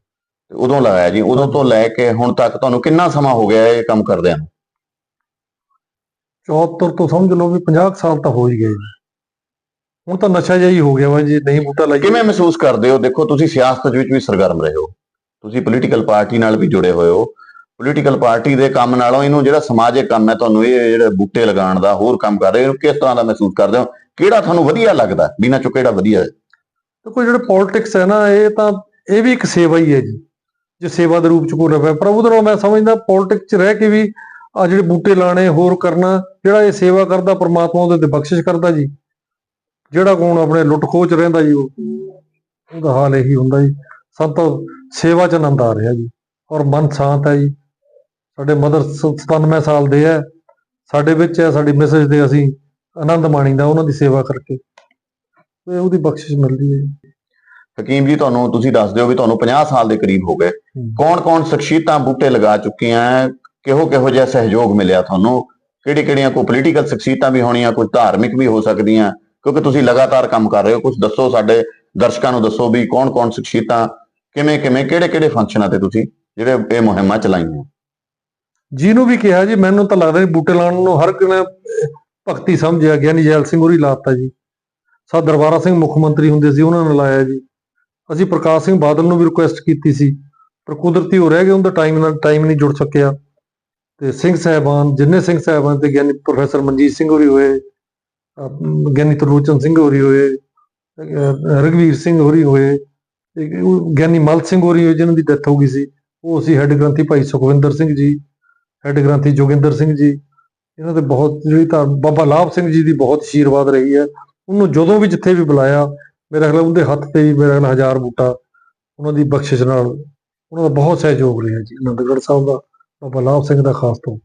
ਉਦੋਂ ਲਗਾਇਆ ਜੀ। ਉਦੋਂ ਤੋਂ ਲੈ ਕੇ ਹੁਣ ਤੱਕ ਤੁਹਾਨੂੰ ਕਿੰਨਾ ਸਮਾਂ ਹੋ ਗਿਆ ਇਹ ਕੰਮ ਕਰਦਿਆਂ ਨੂੰ? 74 ਤੋਂ ਸਮਝ ਲਓ ਵੀ 50 ਕੁ ਸਾਲ ਤਾਂ ਹੋ ਹੀ ਗਏ ਜੀ। ਹੁਣ ਤਾਂ ਨਸ਼ਾ ਜਿਹਾ ਹੀ ਹੋ ਗਿਆ ਵਾ ਜੀ ਨਹੀਂ ਬੂਟਾ ਲਾਈਏ। ਕਿਵੇਂ ਮਹਿਸੂਸ ਕਰਦੇ ਹੋ? ਦੇਖੋ ਤੁਸੀਂ ਸਿਆਸਤ ਵਿੱਚ ਵੀ ਸਰਗਰਮ ਰਹੇ ਹੋ। ਤੁਸੀਂ ਪੋਲੀਟੀਕਲ ਪਾਰਟੀ ਨਾਲ ਵੀ ਜੁੜੇ ਹੋਏ ਹੋ। ਪੋਲੀਟੀਕਲ ਪਾਰਟੀ ਦੇ ਕੰਮ ਨਾਲੋਂ ਇਹਨੂੰ ਜਿਹੜਾ ਸਮਾਜਿਕ ਕੰਮ ਹੈ ਤੁਹਾਨੂੰ ਇਹ ਜਿਹੜੇ ਬੂਟੇ ਲਗਾਉਣ ਦਾ ਹੋਰ ਕੰਮ ਕਰ ਰਹੇ ਹੋ ਕਿਸ ਤਰ੍ਹਾਂ ਦਾ ਮਹਿਸੂਸ ਕਰਦੇ ਹੋ? ਕਿਹੜਾ ਤੁਹਾਨੂੰ ਵਧੀਆ ਲੱਗਦਾ? ਬਿਨਾਂ ਚੋਂ ਕਿਹੜਾ ਵਧੀਆ ਹੈ। ਦੇਖੋ ਜਿਹੜੇ ਪੋਲਿਟਿਕਸ ਹੈ ਨਾ ਇਹ ਤਾਂ ਇਹ ਵੀ ਇੱਕ ਸੇਵਾ ਹੀ ਹੈ ਜੀ। ਜੇ ਸੇਵਾ ਦੇ ਰੂਪ ਚ ਕੋਈ ਰਵੇ ਪਰ ਉਹਦੇ ਨਾਲ ਮੈਂ ਸਮਝਦਾ ਪੋਲਿਟਿਕਸ ਚ ਰਹਿ ਕੇ ਵੀ ਆ ਜਿਹੜੇ ਬੂਟੇ ਲਾਣੇ ਹੋਰ ਕਰਨਾ ਜਿਹੜਾ ਇਹ ਸੇਵਾ ਕਰਦਾ ਪ੍ਰਮਾਤਮਾ ਉਹਦੇ ਤੇ ਬਖਸ਼ਿਸ਼ ਕਰਦਾ ਜੀ। ਜਿਹੜਾ ਕੋਣ ਆਪਣੇ ਲੁੱਟ ਖੋਹ ਚ ਰਹਿੰਦਾ ਜੀ ਉਹ ਉਹਦਾ ਹਾਲ ਇਹੀ ਹੁੰਦਾ ਜੀ। ਸਭ ਤੋਂ ਸੇਵਾ ਚ ਆਨੰਦ ਆ ਰਿਹਾ ਜੀ। ਔਰ ਮਨ ਸ਼ਾਂਤ ਹੈ ਜੀ। ਸਾਡੇ ਮਦਰ 97 ਸਾਲ ਦੇ ਹੈ। ਸਾਡੇ ਵਿੱਚ ਹੈ ਸਾਡੀ ਮੈਸੇਜ ਦੇ ਅਸੀਂ ਆਨੰਦ ਮਾਣੀਦਾ ਉਹਨਾਂ ਦੀ ਸੇਵਾ ਕਰਕੇ। ਤੇ ਉਹਦੀ ਬਖਸ਼ਿਸ਼ ਮਿਲਦੀ ਹੈ ਜੀ। ਹਕੀਮ ਜੀ ਤੁਹਾਨੂੰ ਤੁਸੀਂ ਦੱਸ ਦਿਓ ਵੀ ਤੁਹਾਨੂੰ 50 ਸਾਲ ਦੇ ਕਰੀਬ ਹੋ ਗਏ। ਕੌਣ-ਕੌਣ ਸ਼ਖਸੀਅਤਾਂ ਬੂਟੇ ਲਗਾ ਚੁੱਕੀਆਂ ਹੈ ਕਿਹੋ ਕਿਹੋ ਜਿਹਾ ਸਹਿਯੋਗ ਮਿਲਿਆ ਤੁਹਾਨੂੰ? ਕਿਹੜੀ ਕਿਹੜੀਆਂ ਕੋਈ ਪੋਲੀਟੀਕਲ ਸ਼ਖਸੀਅਤਾਂ ਵੀ ਹੋਣੀਆਂ ਕੁਝ ਧਾਰਮਿਕ ਵੀ ਹੋ ਸਕਦੀਆਂ? ਕਿਉਂਕਿ ਤੁਸੀਂ ਲਗਾਤਾਰ ਕੰਮ ਕਰ ਰਹੇ ਹੋ ਕੁਝ ਦੱਸੋ ਸਾਡੇ ਦਰਸ਼ਕਾਂ ਨੂੰ ਦੱਸੋ ਵੀ ਕੌਣ-ਕੌਣ ਸ਼ਖਸੀਅਤਾਂ, ਕਿਵੇਂ ਕਿਵੇਂ, ਕਿਹੜੇ-ਕਿਹੜੇ ਫੰਕਸ਼ਨਾਂ ਤੇ ਤੁਸੀਂ ਜਿਹੜੇ ਇਹ ਮੁਹਿੰਮਾਂ ਚਲਾਈਆਂ? ਜਿਹਨੂੰ ਵੀ ਕਿਹਾ ਜੀ, ਮੈਨੂੰ ਤਾਂ ਲੱਗਦਾ ਨਹੀਂ ਬੂਟੇ ਲਾਉਣ ਨੂੰ ਹਰ ਇੱਕ ਨੇ ਭਗਤੀ ਸਮਝਿਆ ਗਿਆਨੀ ਜੈਲ ਸਿੰਘ ਹੋਰੀ ਲਾਤਾ ਜੀ। ਸਾ ਦਰਬਾਰਾ ਸਿੰਘ ਮੁੱਖ ਮੰਤਰੀ ਹੁੰਦੇ ਸੀ, ਉਹਨਾਂ ਨੇ ਲਾਇਆ ਜੀ। ਅਸੀਂ ਪ੍ਰਕਾਸ਼ ਸਿੰਘ ਬਾਦਲ ਨੂੰ ਵੀ ਰਿਕੁਐਸਟ ਕੀਤੀ ਸੀ, ਪਰ ਕੁਦਰਤੀ ਹੋ ਰਹਿ ਗਏ, ਉਹਦਾ ਟਾਈਮ ਨਾਲ ਟਾਈਮ ਨਹੀਂ ਜੁੜ ਸਕਿਆ। ਤੇ ਸਿੰਘ ਸਾਹਿਬਾਨ, ਜਿੰਨੇ ਸਿੰਘ ਸਾਹਿਬਾਨ ਤੇ ਗਿਆਨੀ ਪ੍ਰੋਫੈਸਰ ਮਨਜੀਤ ਸਿੰਘ ਹੋਰੀ ਹੋਏ ਗਿਆਨੀ ਤਰਲੋਚਨ ਸਿੰਘ ਹੋਰੀ ਹੋਏ ਅਹ, ਰਘਵੀਰ ਸਿੰਘ ਹੋਰੀ ਹੋਏ ਗਿਆਨੀ ਮਲ ਸਿੰਘ ਹੋਰੀ ਹੋਏ ਜਿਨ੍ਹਾਂ ਦੀ ਡੈਥ ਹੋ ਗਈ ਸੀ ਉਹ ਅਸੀਂ ਹੈੱਡ ਗ੍ਰੰਥੀ ਭਾਈ ਸੁਖਵਿੰਦਰ ਸਿੰਘ ਜੀ ਹੈੱਡ ਗ੍ਰੰਥੀ ਜੋਗਿੰਦਰ ਸਿੰਘ ਜੀ ਇਹਨਾਂ ਦੇ ਬਹੁਤ ਜਿਹੜੀ ਤਾਂ ਬਾਬਾ ਲਾਭ ਸਿੰਘ ਜੀ ਦੀ ਬਹੁਤ ਆਸ਼ੀਰਵਾਦ ਰਹੀ ਹੈ ਉਹਨੂੰ ਜਦੋਂ ਵੀ ਜਿੱਥੇ ਵੀ ਬੁਲਾਇਆ ਮੇਰਾ ਖਿਆਲ ਉਹਦੇ ਹੱਥ ਤੇ ਵੀ ਮੇਰੇ ਖਿਆਲ ਹਜ਼ਾਰ ਬੂਟਾ ਉਹਨਾਂ ਦੀ ਬਖਸ਼ਿਸ਼ ਨਾਲ ਉਹਨਾਂ ਦਾ ਬਹੁਤ ਸਹਿਯੋਗ ਰਿਹਾ ਜੀ ਅਨੰਦਗੜ੍ਹ ਸਾਹਿਬ ਦਾ ਬਾਬਾ ਲਾਭ ਸਿੰਘ ਦਾ ਖਾਸ ਤੌਰ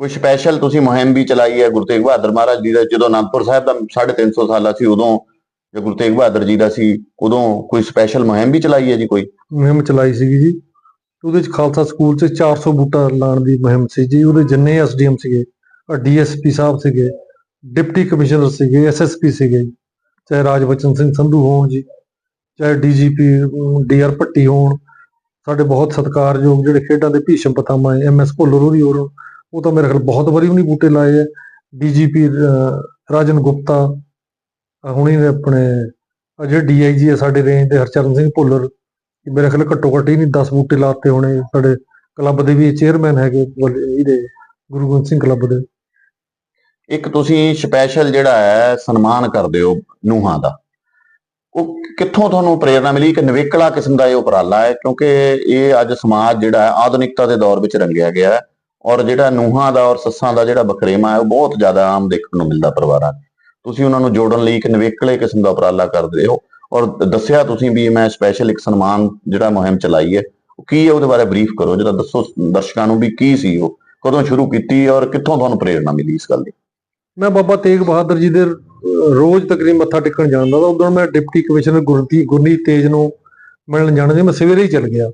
ਕੋਈ ਸਪੈਸ਼ਲ ਤੁਸੀਂ ਮੁਹਿੰਮ ਵੀ ਚਲਾਈ ਹੈ ਗੁਰੂ ਤੇਗ ਬਹਾਦਰ ਮਹਾਰਾਜ ਜੀ ਦਾ, ਜਦੋਂ ਅਨੰਦਪੁਰ ਸਾਹਿਬ ਦਾ 350 ਸਾਲਾ ਸੀ ਉਦੋਂ ਜੇ ਗੁਰੂ ਤੇਗ ਬਹਾਦਰ ਜੀ ਦਾ ਸੀ, ਉਦੋਂ ਕੋਈ ਸਪੈਸ਼ਲ ਮੁਹਿੰਮ ਵੀ ਚਲਾਈ ਹੈ ਜੀ ਕੋਈ ਮੁਹਿੰਮ ਚਲਾਈ ਸੀਗੀ ਜੀ ਉਹਦੇ ਚ ਖਾਲਸਾ ਸਕੂਲ ਚ 400 ਬੂਟਾ ਲਾਉਣ ਦੀ ਮੁਹਿੰਮ ਸੀ ਜੀ ਉਹਦੇ ਜਿੰਨੇ ਐਸਡੀਐਮ ਸੀਗੇ ਡੀਐਸਪੀ ਸਾਹਿਬ ਸੀਗੇ, ਡਿਪਟੀ ਕਮਿਸ਼ਨਰ ਸੀਗੇ ਐਸਐਸਪੀ ਸੀਗੇ ਜੀ। ਚਾਹੇ ਰਾਜਬਚਨ ਸਿੰਘ ਸੰਧੂ ਹੋਣ ਜੀ, ਚਾਹੇ ਡੀਜੀਪੀ ਡੀਆਰ ਭੱਟੀ ਹੋਣ, ਸਾਡੇ ਬਹੁਤ ਸਤਿਕਾਰਯੋਗ ਜਿਹੜੇ ਖੇਡਾਂ ਦੇ ਭੀਸ਼ਮ ਪਤਾਮਾ ਐਮਐਸ ਭੁੱਲਰ ਹੋਰੀ ਹੋਰ ਉਹ ਤਾਂ ਮੇਰੇ ਖਿਆਲ ਬਹੁਤ ਵਾਰੀ ਉਹਨੇ ਬੂਟੇ ਲਾਏ ਆ। ਡੀਜੀਪੀ ਰਾਜਨ ਗੁਪਤਾ ਆਹ ਹੁਣੀ ਨੇ ਆਪਣੇ ਆਹ ਜਿਹੜੇ ਡੀਆਈਜੀ ਆ ਸਾਡੇ ਰੇਂਜ ਦੇ, ਹਰਚਰਨ ਸਿੰਘ ਭੁੱਲਰ ਮੇਰੇ ਖਿਆਲ ਘੱਟੋ ਘੱਟ ਹੀ ਨਹੀਂ 10 ਬੂਟੇ ਲਾਤੇ ਹੋਣੇ। ਸਾਡੇ ਕਲੱਬ ਦੇ ਵੀ ਚੇਅਰਮੈਨ ਹੈਗੇ ਇਹਦੇ ਗੁਰੂ ਗੋਬਿੰਦ ਸਿੰਘ ਕਲੱਬ ਦੇ। ਇੱਕ ਤੁਸੀਂ ਸਪੈਸ਼ਲ ਜਿਹੜਾ ਹੈ, ਸਨਮਾਨ ਕਰਦੇ ਹੋ ਨੂਹਾਂ ਦਾ। ਉਹ ਕਿੱਥੋਂ ਤੁਹਾਨੂੰ ਪ੍ਰੇਰਣਾ ਮਿਲੀ? ਕਿ ਨਵੇਕਲਾ ਕਿਸਮ ਦਾ ਇਹ ਉਪਰਾਲਾ ਹੈ, ਕਿਉਂਕਿ ਇਹ ਅੱਜ ਸਮਾਜ ਜਿਹੜਾ ਹੈ, ਆਧੁਨਿਕਤਾ ਦੇ ਦੌਰ ਵਿੱਚ ਰੰਗਿਆ ਗਿਆ ਹੈ। ਔਰ ਜਿਹੜਾ ਨੂਹਾਂ ਦਾ ਔਰ ਸੱਸਾਂ ਦਾ ਜਿਹੜਾ ਬਖਰੇਵਾ ਹੈ, ਉਹ ਬਹੁਤ ਜ਼ਿਆਦਾ ਆਮ ਦੇਖਣ ਨੂੰ ਮਿਲਦਾ ਪਰਿਵਾਰਾਂ 'ਚ। ਤੁਸੀਂ ਉਹਨਾਂ ਨੂੰ ਜੋੜਨ ਲਈ ਇੱਕ ਨਵੇਕਲੇ ਕਿਸਮ ਦਾ ਉਪਰਾਲਾ ਕਰਦੇ ਹੋ। ਔਰ ਦੱਸਿਆ ਤੁਸੀਂ ਵੀ ਮੈਂ ਸਪੈਸ਼ਲ ਇੱਕ ਸਨਮਾਨ ਜਿਹੜਾ ਮੁਹਿੰਮ ਚਲਾਈ ਹੈ, ਉਹ ਕੀ ਹੈ ਉਹਦੇ ਬਾਰੇ ਬਰੀਫ ਕਰੋ ਜਿਹੜਾ ਦੱਸੋ ਦਰਸ਼ਕਾਂ ਨੂੰ ਵੀ ਕੀ ਸੀ ਉਹ, ਕਦੋਂ ਸ਼ੁਰੂ ਕੀਤੀ ਔਰ ਕਿੱਥੋਂ ਤੁਹਾਨੂੰ ਪ੍ਰੇਰਣਾ ਮਿਲੀ ਇਸ ਗੱਲ ਦੀ? ਮੈਂ ਬਾਬਾ ਤੇਗ ਬਹਾਦਰ ਜੀ ਦੇ ਰੋਜ਼ ਤਕਰੀਬਨ ਮੱਥਾ ਟੇਕਣ ਜਾਂਦਾ ਤਾਂ ਉਦੋਂ ਮੈਂ ਡਿਪਟੀ ਕਮਿਸ਼ਨਰ ਗੁਰਦੀਪ ਗੁਰਨੀਤ ਤੇਜ ਨੂੰ ਮਿਲਣ ਜਾਣਾ ਸੀ, ਮੈਂ ਸਵੇਰੇ ਹੀ ਚੱਲ ਗਿਆ।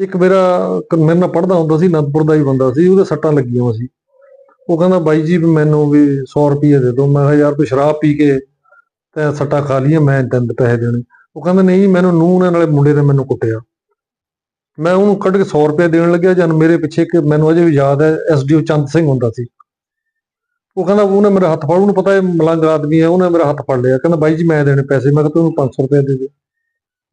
ਇੱਕ ਮੇਰਾ ਮੇਰੇ ਨਾਲ ਪੜਦਾ ਹੁੰਦਾ ਸੀ, ਅਨੰਦਪੁਰ ਦਾ ਹੀ ਬੰਦਾ ਸੀ, ਉਹਦੇ ਸੱਟਾਂ ਲੱਗੀਆਂ ਹੋਈਆਂ ਸੀ। ਉਹ ਕਹਿੰਦਾ, ਬਾਈ ਜੀ ਮੈਨੂੰ ਵੀ 100 ਰੁਪਏ ਦੇ ਦਿਓ। ਮੈਂ ਕਿਹਾ, ਯਾਰ ਕੋਈ ਸ਼ਰਾਬ ਪੀ ਕੇ ਤੇ ਸੱਟਾਂ ਖਾ ਲਈਆਂ, ਮੈਂ ਤੈਨੂੰ ਪੈਸੇ ਦੇਣੇ। ਉਹ ਕਹਿੰਦਾ, ਨਹੀਂ ਜੀ ਮੈਨੂੰ ਨੂੰਹ ਨੇ ਨਾਲੇ ਮੁੰਡੇ ਨੇ ਮੈਨੂੰ ਕੁੱਟਿਆ। ਮੈਂ ਉਹਨੂੰ ਕੱਢ ਕੇ 100 ਰੁਪਏ ਦੇਣ ਲੱਗਿਆ, ਜਦ ਮੇਰੇ ਪਿੱਛੇ ਕਿ ਮੈਨੂੰ ਅਜੇ ਵੀ ਯਾਦ ਹੈ ਐਸਡੀਓ ਚੰਦ ਸਿੰਘ ਹੁੰਦਾ ਸੀ। ਉਹ ਕਹਿੰਦਾ, ਉਹਨੇ ਮੇਰਾ ਹੱਥ ਫੜ, ਉਹਨੂੰ ਪਤਾ ਇਹ ਮਲੰਗ ਆਦਮੀ ਹੈ, ਉਹਨੇ ਮੇਰਾ ਹੱਥ ਫੜ ਲਿਆ। ਕਹਿੰਦਾ, ਬਾਈ ਜੀ, ਮੈਂ ਦੇਣੇ ਪੈਸੇ। ਮੈਂ ਕਿਹਾ, ਤੂੰ 500 ਰੁਪਏ ਦੇ ਦੇ।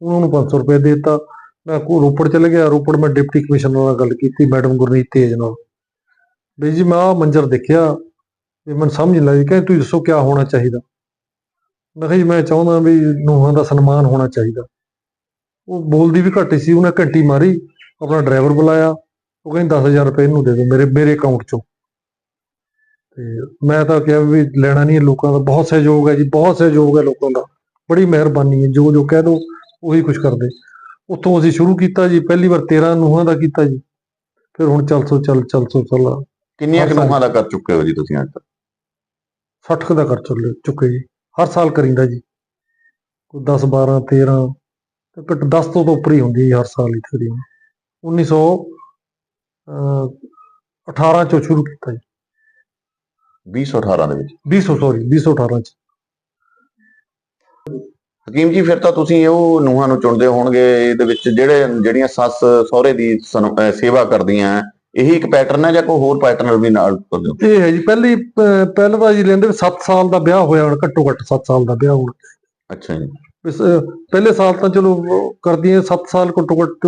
ਉਹਨੂੰ 500 ਰੁਪਏ ਦੇ ਦਿੱਤਾ। ਮੈਂ ਕੋ ਰੋਪੜ ਚਲੇ ਗਿਆ, ਰੋਪੜ ਮੈਂ ਡਿਪਟੀ ਕਮਿਸ਼ਨਰ ਨਾਲ ਗੱਲ ਕੀਤੀ, ਮੈਡਮ ਗੁਰਨੀਤ ਤੇਜ ਨਾਲ। ਬਈ ਜੀ ਮੈਂ ਆਹ ਮੰਜ਼ਰ ਦੇਖਿਆ ਤੇ ਮੈਨੂੰ ਸਮਝ ਨਹੀਂ ਲੱਗੀ, ਕਹਿੰਦੇ ਤੁਸੀਂ ਦੱਸੋ ਕੀ ਹੋਣਾ ਚਾਹੀਦਾ। ਮੈਂ ਕਿਹਾ ਜੀ, ਮੈਂ ਚਾਹੁੰਦਾ ਵੀ ਨੂੰਹਾਂ ਦਾ ਸਨਮਾਨ ਹੋਣਾ ਚਾਹੀਦਾ। ਉਹ ਬੋਲਦੀ ਵੀ ਘੱਟ ਸੀ, ਉਹਨੇ ਘੰਟੀ ਮਾਰੀ, ਆਪਣਾ ਡਰਾਈਵਰ ਬੁਲਾਇਆ, ਉਹ ਕਹਿੰਦੀ 10000 ਰੁਪਏ ਇਹਨੂੰ ਦੇ ਦਿਓ ਮੇਰੇ ਮੇਰੇ ਅਕਾਊਂਟ ਚੋਂ। ਤੇ ਮੈਂ ਤਾਂ ਕਿਹਾ ਵੀ ਲੈਣਾ ਨਹੀਂ ਲੋਕਾਂ ਦਾ, ਬਹੁਤ ਸਹਿਯੋਗ ਹੈ ਜੀ, ਬਹੁਤ ਸਹਿਯੋਗ ਹੈ ਲੋਕਾਂ ਦਾ। ਬੜੀ ਮਿਹਰਬਾਨੀ ਹੈ, ਜੋ ਜੋ ਕਹਿ ਦੋ, ਉਹੀ ਕੁਝ ਕਰਦੇ। ਉੱਥੋਂ ਅਸੀਂ ਸ਼ੁਰੂ ਕੀਤਾ ਜੀ ਪਹਿਲੀ ਵਾਰ 13 ਨੂਹਾਂ ਦਾ ਕੀਤਾ ਜੀ। ਫਿਰ ਹੁਣ ਚੱਲ ਸੋ ਚੱਲ ਚੱਲ ਸੋ ਚੱਲ। ਕਿੰਨੀਆਂ। ਕਿਲੋਆਂ ਦਾ ਕਰ ਚੁੱਕੇ ਹੋ ਜੀ ਤੁਸੀਂ ਅੱਜ ਤੱਕ? 60 ਕੁ ਦਾ ਕਰ ਚੱਲੇ ਚੁੱਕੇ ਜੀ। ਹਰ ਸਾਲ ਕਰੀਂਦਾ ਜੀ। ਕੋਈ 10 12 13 ਤੇ ਘੱਟ 10 ਤੋਂ ਉੱਪਰ ਹੀ ਹੁੰਦੀ ਹੈ ਹਰ ਸਾਲ ਹੀ ਤਕਰੀਬਨ 1900 ਅਹ, 18 ਚੋਂ ਸ਼ੁਰੂ ਕੀਤਾ ਜੀ। 2018 ਦੇ ਵਿੱਚ? 2000 ਸੌਰੀ 2018 ਚ। ਹਕੀਮ ਜੀ ਫਿਰ ਤਾਂ ਤੁਸੀਂ ਉਹ ਨੂਹਾਂ ਨੂੰ ਚੁਣਦੇ ਹੋਣਗੇ ਇਹਦੇ ਵਿੱਚ ਜਿਹੜੇ ਜਿਹੜੀਆਂ ਸੱਸ ਸਹੁਰੇ ਦੀ ਸੇਵਾ ਕਰਦੀਆਂ ਇਹੀ ਇੱਕ ਪੈਟਰਨ ਹੈ ਜਾਂ ਕੋਈ ਹੋਰ ਪੈਟਰਨ ਵੀ ਨਾਲ ਕਰਦੇ ਹੋ? ਇਹ ਹੈ ਜੀ ਪਹਿਲੀ ਅਹ, ਪਹਿਲਾਂ ਤਾਂ ਜੀ ਲੈਂਦੇ 7 ਸਾਲ ਦਾ ਵਿਆਹ ਹੋਇਆ ਹੁਣ ਘੱਟੋ ਘੱਟ 7 ਸਾਲ ਦਾ ਵਿਆਹ ਹੁਣ। ਅੱਛਾ ਜੀ। ਪਹਿਲੇ ਸਾਲ ਤਾਂ ਚਲੋ ਉਹ ਕਰਦੀਆਂ 7 ਸਾਲ ਘੱਟੋ ਘੱਟ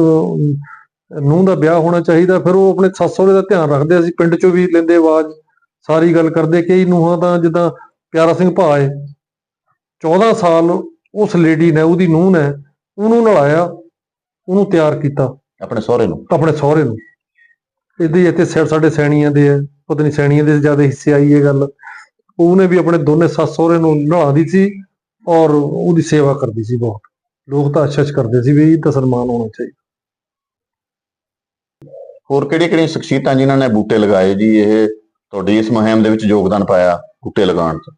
ਨੂੰਹ ਦਾ ਵਿਆਹ ਹੋਣਾ ਚਾਹੀਦਾ ਫਿਰ ਉਹ ਆਪਣੇ ਸੱਸ ਸਹੁਰੇ ਦਾ ਧਿਆਨ ਰੱਖਦੇ ਅਸੀਂ ਪਿੰਡ ਚੋਂ ਵੀ ਲੈਂਦੇ ਆਵਾਜ਼ ਸਾਰੀ ਗੱਲ ਕਰਦੇ ਕਈ ਨੂੰਹਾਂ ਤਾਂ ਜਿੱਦਾਂ ਪਿਆਰਾ ਸਿੰਘ ਭਾਏ 14 ਸਾਲ ਉਸ ਲੇਡੀ ਨੇ ਉਹਦੀ ਨੂੰਹ ਨੇ ਉਹਨੂੰ ਨਲਾਇਆ ਉਹਨੂੰ ਤਿਆਰ ਕੀਤਾ। ਆਪਣੇ ਸਹੁਰੇ ਨੂੰ? ਆਪਣੇ ਸਹੁਰੇ ਨੂੰ। ਇਹਦੇ ਇੱਥੇ ਸੈ- ਸਾਡੇ ਸੈਣੀਆਂ ਦੇ ਆ ਪਤਾ ਨਹੀਂ ਸੈਣੀਆਂ ਦੇ ਜ਼ਿਆਦਾ ਹਿੱਸੇ ਆਈ ਇਹ ਗੱਲ। ਉਹਨੇ ਵੀ ਆਪਣੇ ਦੋਨੇ ਸੱਸ ਸਹੁਰੇ ਨੂੰ ਨਹਾਉਂਦੀ ਸੀ ਔਰ ਉਹਦੀ ਸੇਵਾ ਕਰਦੀ ਸੀ ਬਹੁਤ। ਲੋਕ ਤਾਂ ਅੱਛਾ ਅੱਛਾ ਕਰਦੇ ਸੀ ਵੀ ਇਹ ਤਾਂ ਸਨਮਾਨ ਹੋਣਾ ਚਾਹੀਦਾ। ਹੋਰ ਕਿਹੜੀਆਂ ਕਿਹੜੀਆਂ ਸ਼ਖਸੀਅਤਾਂ ਜਿਨ੍ਹਾਂ ਨੇ ਬੂਟੇ ਲਗਾਏ ਜੀ? ਇਹ ਤੁਹਾਡੀ ਇਸ ਮੁਹਿੰਮ ਦੇ ਵਿੱਚ ਯੋਗਦਾਨ ਪਾਇਆ ਬੂਟੇ ਲਗਾਉਣ 'ਚ।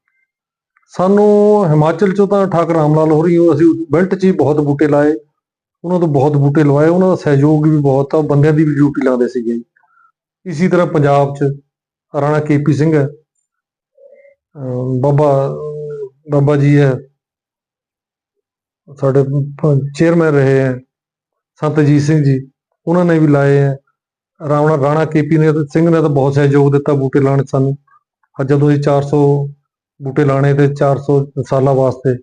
ਸਾਨੂੰ ਹਿਮਾਚਲ ਚੋਂ ਤਾਂ ਠਾਕਰ ਰਾਮ ਲਾਲ ਹੋ ਰਹੀ ਅਸੀਂ ਬੈਲਟ 'ਚ ਹੀ ਬਹੁਤ ਬੂਟੇ ਲਾਏ। ਉਹਨਾਂ ਤੋਂ ਬਹੁਤ ਬੂਟੇ ਲਵਾਏ, ਉਹਨਾਂ ਦਾ ਸਹਿਯੋਗ ਵੀ ਬਹੁਤ ਆ, ਬੰਦਿਆਂ ਦੀ ਵੀ ਡਿਊਟੀ ਲਾਉਂਦੇ ਸੀਗੇ ਇਸੇ ਤਰ੍ਹਾਂ ਪੰਜਾਬ 'ਚ ਰਾਣਾ ਕੇਪੀ ਸਿੰਘ ਹੈ ਬਾਬਾ ਬਾਬਾ ਜੀ ਹੈ, ਸਾਡੇ ਚੇਅਰਮੈਨ ਰਹੇ ਹੈ, ਸੰਤਜੀਤ ਸਿੰਘ ਜੀ, ਉਹਨਾਂ ਨੇ ਵੀ ਲਾਏ ਹੈ। ਰਾਣਾ ਰਾਣਾ ਕੇਪੀ ਨੇ ਸਿੰਘ ਨੇ ਤਾਂ ਬਹੁਤ ਸਹਿਯੋਗ ਦਿੱਤਾ ਬੂਟੇ ਲਾਉਣ ਸਾਨੂੰ। ਅੱਜ ਜਦੋਂ ਅਸੀਂ 400 ਬੂਟੇ ਲਾਣੇ ਤੇ 400 ਸਾਲਾਂ ਵਾਸਤੇ।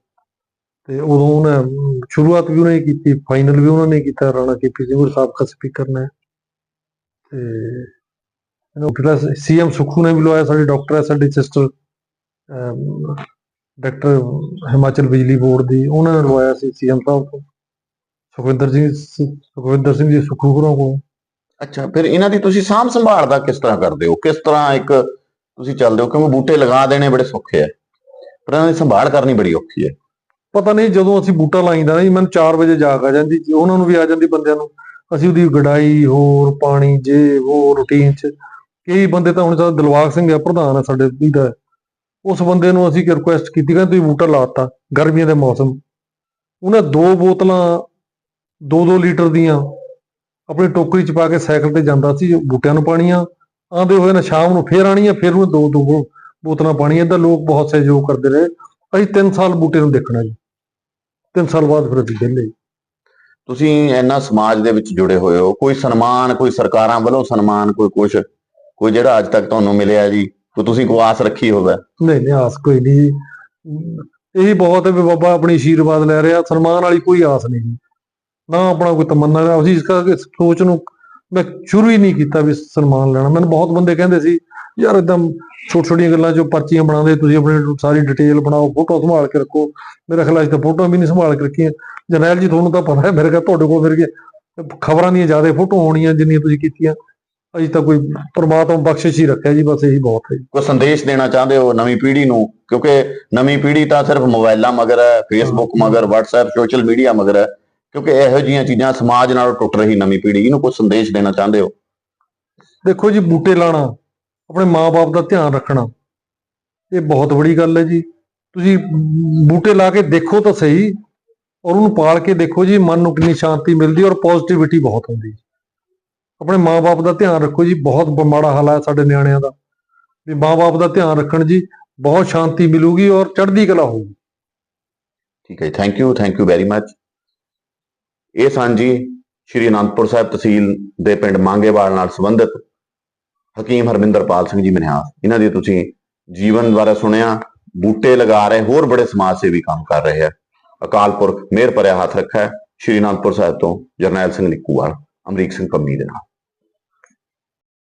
ਤੇ ਉਦੋਂ ਉਹਨੇ ਸ਼ੁਰੂਆਤ ਵੀ ਉਹਨੇ ਕੀਤੀ ਫਾਈਨਲ ਵੀ ਉਹਨਾਂ ਨੇ ਕੀਤਾ, ਰਾਣਾ ਕੇਪੀ ਸਿੰਘ ਸਾਬਕਾ ਸਪੀਕਰ ਨੇ। ਤੇ ਇਹਨੂੰ ਫਿਰ ਸੀਐਮ ਸੁਖੂ ਨੇ ਵੀ ਲਵਾਇਆ, ਸਾਡੇ ਡਾਕਟਰ ਹੈ, ਸਾਡੇ ਸਿਸਟਰ ਡਾਕਟਰ ਹਿਮਾਚਲ ਬਿਜਲੀ ਬੋਰਡ ਦੀ, ਉਹਨਾਂ ਨੇ ਲਵਾਇਆ ਸੀ ਸੀਐਮ ਸਾਹਿਬ ਤੋਂ। ਸੁਖਵਿੰਦਰ ਜੀ, ਸੁਖਵਿੰਦਰ ਸਿੰਘ ਜੀ ਸੁਖੂ ਹੋਰਾਂ ਕੋਲ। ਅੱਛਾ, ਫਿਰ ਇਹਨਾਂ ਦੀ ਤੁਸੀਂ ਸਾਂਭ ਸੰਭਾਲ ਦਾ ਕਿਸ ਤਰ੍ਹਾਂ ਕਰਦੇ ਹੋ? ਕਿਸ ਤਰ੍ਹਾਂ ਇੱਕ ਤੁਸੀਂ ਚੱਲਦੇ ਹੋ, ਕਿਉਂਕਿ ਬੂਟੇ ਲਗਾ ਦੇਣੇ ਬੜੇ ਸੌਖੇ ਆ। ਪਰ ਇਹਨਾਂ ਦੀ ਸੰਭਾਲ ਕਰਨੀ ਬੜੀ ਔਖੀ ਹੈ ਪਤਾ ਨਹੀਂ ਜਦੋਂ ਅਸੀਂ ਬੂਟਾ ਲਾਈਦਾ ਨਾ ਜੀ, ਮੈਨੂੰ 4 ਵਜੇ ਜਾਗ ਆ ਜਾਂਦੀ ਉਹਨਾਂ ਨੂੰ ਵੀ ਆ ਜਾਂਦੀ ਬੰਦਿਆਂ ਨੂੰ, ਅਸੀਂ ਉਹਦੀ ਗਡਾਈ ਹੋਰ ਪਾਣੀ, ਜੇ, ਉਹ ਰੂਟੀਨ ਚ, ਕਈ ਬੰਦੇ ਤਾਂ ਹੁਣ ਸਾਡਾ ਦਿਲਵਾਗ ਸਿੰਘ ਹੈ ਪ੍ਰਧਾਨ ਹੈ ਸਾਡੇ ਵੀ ਦਾ ਉਸ ਬੰਦੇ ਨੂੰ ਅਸੀਂ ਰਿਕੁਐਸਟ ਕੀਤੀ, ਕਹਿੰਦੇ ਤੁਸੀਂ ਬੂਟਾ ਲਾਤਾ, ਗਰਮੀਆਂ ਦੇ ਮੌਸਮ। ਉਹਨਾਂ ਦੋ ਬੋਤਲਾਂ 2-2 ਲੀਟਰ ਦੀਆਂ ਆਪਣੀ ਟੋਕਰੀ ਚ ਪਾ ਕੇ ਸਾਈਕਲ ਤੇ ਜਾਂਦਾ ਸੀ, ਬੂਟਿਆਂ ਨੂੰ ਪਾਣੀਆਂ ਆਂਦੇ ਹੋਏ ਨਾ ਸ਼ਾਮ ਨੂੰ ਫੇਰ ਆਣੀਆਂ ਫਿਰ ਉਹਨੇ ਦੋ ਦੋ ਬੋਤਲਾਂ ਪਾਣੀਆਂ ਏਦਾਂ ਲੋਕ ਬਹੁਤ ਸਹਿਯੋਗ ਕਰਦੇ ਰਹੇ ਅਸੀਂ 3 ਸਾਲ ਬੂਟੇ ਨੂੰ ਦੇਖਣਾ ਜੀ। 3 ਸਾਲ ਬਾਅਦ ਫਿਰ ਅਸੀਂ ਵਿਹਲੇ। ਤੁਸੀਂ ਇੰਨਾ ਸਮਾਜ ਦੇ ਵਿੱਚ ਜੁੜੇ ਹੋਏ ਹੋ। ਕੋਈ ਸਨਮਾਨ ਕੋਈ ਸਰਕਾਰਾਂ ਵੱਲੋਂ ਸਨਮਾਨ ਕੋਈ ਕੁਛ ਕੋਈ ਜਿਹੜਾ ਅੱਜ ਤੱਕ ਤੁਹਾਨੂੰ ਮਿਲਿਆ ਜੀ ਕੋਈ ਤੁਸੀਂ ਕੋਈ ਆਸ ਰੱਖੀ ਹੋਵੇ? ਨਹੀਂ ਨਹੀਂ ਆਸ ਕੋਈ ਨਹੀਂ ਇਹੀ ਬਹੁਤ ਹੈ ਵੀ ਬਾਬਾ ਆਪਣੀ ਆਸ਼ੀਰਵਾਦ ਲੈ ਰਿਹਾ। ਸਨਮਾਨ ਵਾਲੀ ਕੋਈ ਆਸ ਨਹੀਂ ਜੀ। ਨਾ ਆਪਣਾ ਕੋਈ ਤਮੰਨਾ ਹੈ ਅਸੀਂ ਇਸ ਕਰਕੇ ਸੋਚ ਨੂੰ ਮੈਂ ਸ਼ੁਰੂ ਹੀ ਨਹੀਂ ਕੀਤਾ ਵੀ ਸਨਮਾਨ ਲੈਣਾ। ਮੈਨੂੰ ਬਹੁਤ ਬੰਦੇ ਕਹਿੰਦੇ ਸੀ, ਯਾਰ ਇਦਾਂ ਛੋਟੀ ਛੋਟੀਆਂ ਗੱਲਾਂ ਚੋਂ ਪਰਚੀਆਂ ਬਣਾਉਂਦੇ, ਤੁਸੀਂ ਆਪਣੀ ਸਾਰੀ ਡਿਟੇਲ ਬਣਾਓ ਫੋਟੋ ਸੰਭਾਲ ਕੇ ਰੱਖੋ। ਮੇਰੇ ਖਿਆਲ 'ਚ ਤਾਂ ਫੋਟੋਆਂ ਵੀ ਨਹੀਂ ਸੰਭਾਲ ਕੇ ਰੱਖੀਆਂ। ਜਰਨੈਲ ਜੀ, ਤੁਹਾਨੂੰ ਤਾਂ ਪਤਾ ਹੈ, ਮੇਰੇ ਕੋਲ ਤੁਹਾਡੇ ਕੋਲ ਮੇਰੇ ਖਬਰਾਂ ਦੀਆਂ ਜ਼ਿਆਦਾ ਫੋਟੋ ਹੋਣੀਆਂ ਜਿੰਨੀਆਂ ਤੁਸੀਂ ਕੀਤੀਆਂ। ਅਸੀਂ ਤਾਂ ਕੋਈ ਪਰਮਾਤਮਾ ਬਖਸ਼ਿਸ਼ ਹੀ ਰੱਖਿਆ ਜੀ, ਬਸ ਇਹੀ ਬਹੁਤ ਹੈ ਕੋਈ ਸੰਦੇਸ਼ ਦੇਣਾ ਚਾਹੁੰਦੇ ਹੋ ਨਵੀਂ ਪੀੜ੍ਹੀ ਨੂੰ? ਕਿਉਂਕਿ ਨਵੀਂ ਪੀੜ੍ਹੀ ਤਾਂ ਸਿਰਫ ਮੋਬਾਈਲਾਂ ਮਗਰ ਹੈ ਫੇਸਬੁੱਕ ਮਗਰ, WhatsApp ਸੋਸ਼ਲ ਮੀਡੀਆ ਮਗਰ ਹੈ। ਕਿਉਂਕਿ ਇਹੋ ਜਿਹੀਆਂ ਚੀਜ਼ਾਂ ਸਮਾਜ ਨਾਲ ਟੁੱਟ ਰਹੀ ਨਵੀਂ ਪੀੜ੍ਹੀ ਇਹਨੂੰ ਕੋਈ ਸੰਦੇਸ਼ ਦੇਣਾ ਚਾਹੁੰਦੇ ਹੋ? ਦੇਖੋ ਜੀ ਬੂਟੇ ਲਾਣਾ ਆਪਣੇ ਮਾਪੇ ਦਾ ਧਿਆਨ ਰੱਖਣਾ ਇਹ ਬਹੁਤ ਬੜੀ ਗੱਲ ਹੈ ਜੀ। ਤੁਸੀਂ ਬੂਟੇ ਲਾ ਕੇ ਦੇਖੋ ਤਾਂ ਸਹੀ ਔਰ ਉਹਨੂੰ ਪਾਲ ਕੇ ਦੇਖੋ ਜੀ ਮਨ ਨੂੰ ਕਿੰਨੀ ਸ਼ਾਂਤੀ ਮਿਲਦੀ ਔਰ ਪੋਜ਼ਿਟਿਵਿਟੀ ਬਹੁਤ ਹੁੰਦੀ ਆਪਣੇ ਮਾਪੇ ਦਾ ਧਿਆਨ ਰੱਖੋ ਜੀ ਬਹੁਤ ਮਾੜਾ ਹਾਲ ਹੈ ਸਾਡੇ ਨਿਆਣਿਆਂ ਦਾ। ਵੀ ਮਾਪੇ ਦਾ ਧਿਆਨ ਰੱਖਣ ਜੀ ਬਹੁਤ ਸ਼ਾਂਤੀ ਮਿਲੂਗੀ ਔਰ ਚੜ੍ਹਦੀ ਕਲਾ ਹੋਊਗੀ। ਠੀਕ ਹੈ thank you thank you very much ਇਹ ਸਨ ਜੀ ਸ਼੍ਰੀ ਅਨੰਦਪੁਰ ਸਾਹਿਬ ਤਹਿਸੀਲ ਦੇ ਪਿੰਡ ਮੰਗੇਵਾਲ ਨਾਲ ਸੰਬੰਧਿਤ ਹਕੀਮ ਹਰਮਿੰਦਰਪਾਲ ਸਿੰਘ ਜੀ ਮਨਿਆਸ ਇਹਨਾਂ ਦੀ ਤੁਸੀਂ ਜੀਵਨ ਬਾਰੇ ਸੁਣਿਆ, ਬੂਟੇ ਲਗਾ ਰਹੇ, ਹੋਰ ਬੜੇ ਸਮਾਜ ਸੇਵੀ ਕੰਮ ਕਰ ਰਹੇ ਹੈ ਅਕਾਲ ਪੁਰਖ ਮਿਹਰ ਭਰਿਆ ਹੱਥ ਰੱਖਾ ਸ਼੍ਰੀ ਅਨੰਦਪੁਰ ਸਾਹਿਬ ਤੋਂ ਜਰਨੈਲ ਸਿੰਘ ਨਿੱਕੂਵਾਲ, ਅਮਰੀਕ ਸਿੰਘ ਪੰਮੀ ਦੇ ਨਾਲ।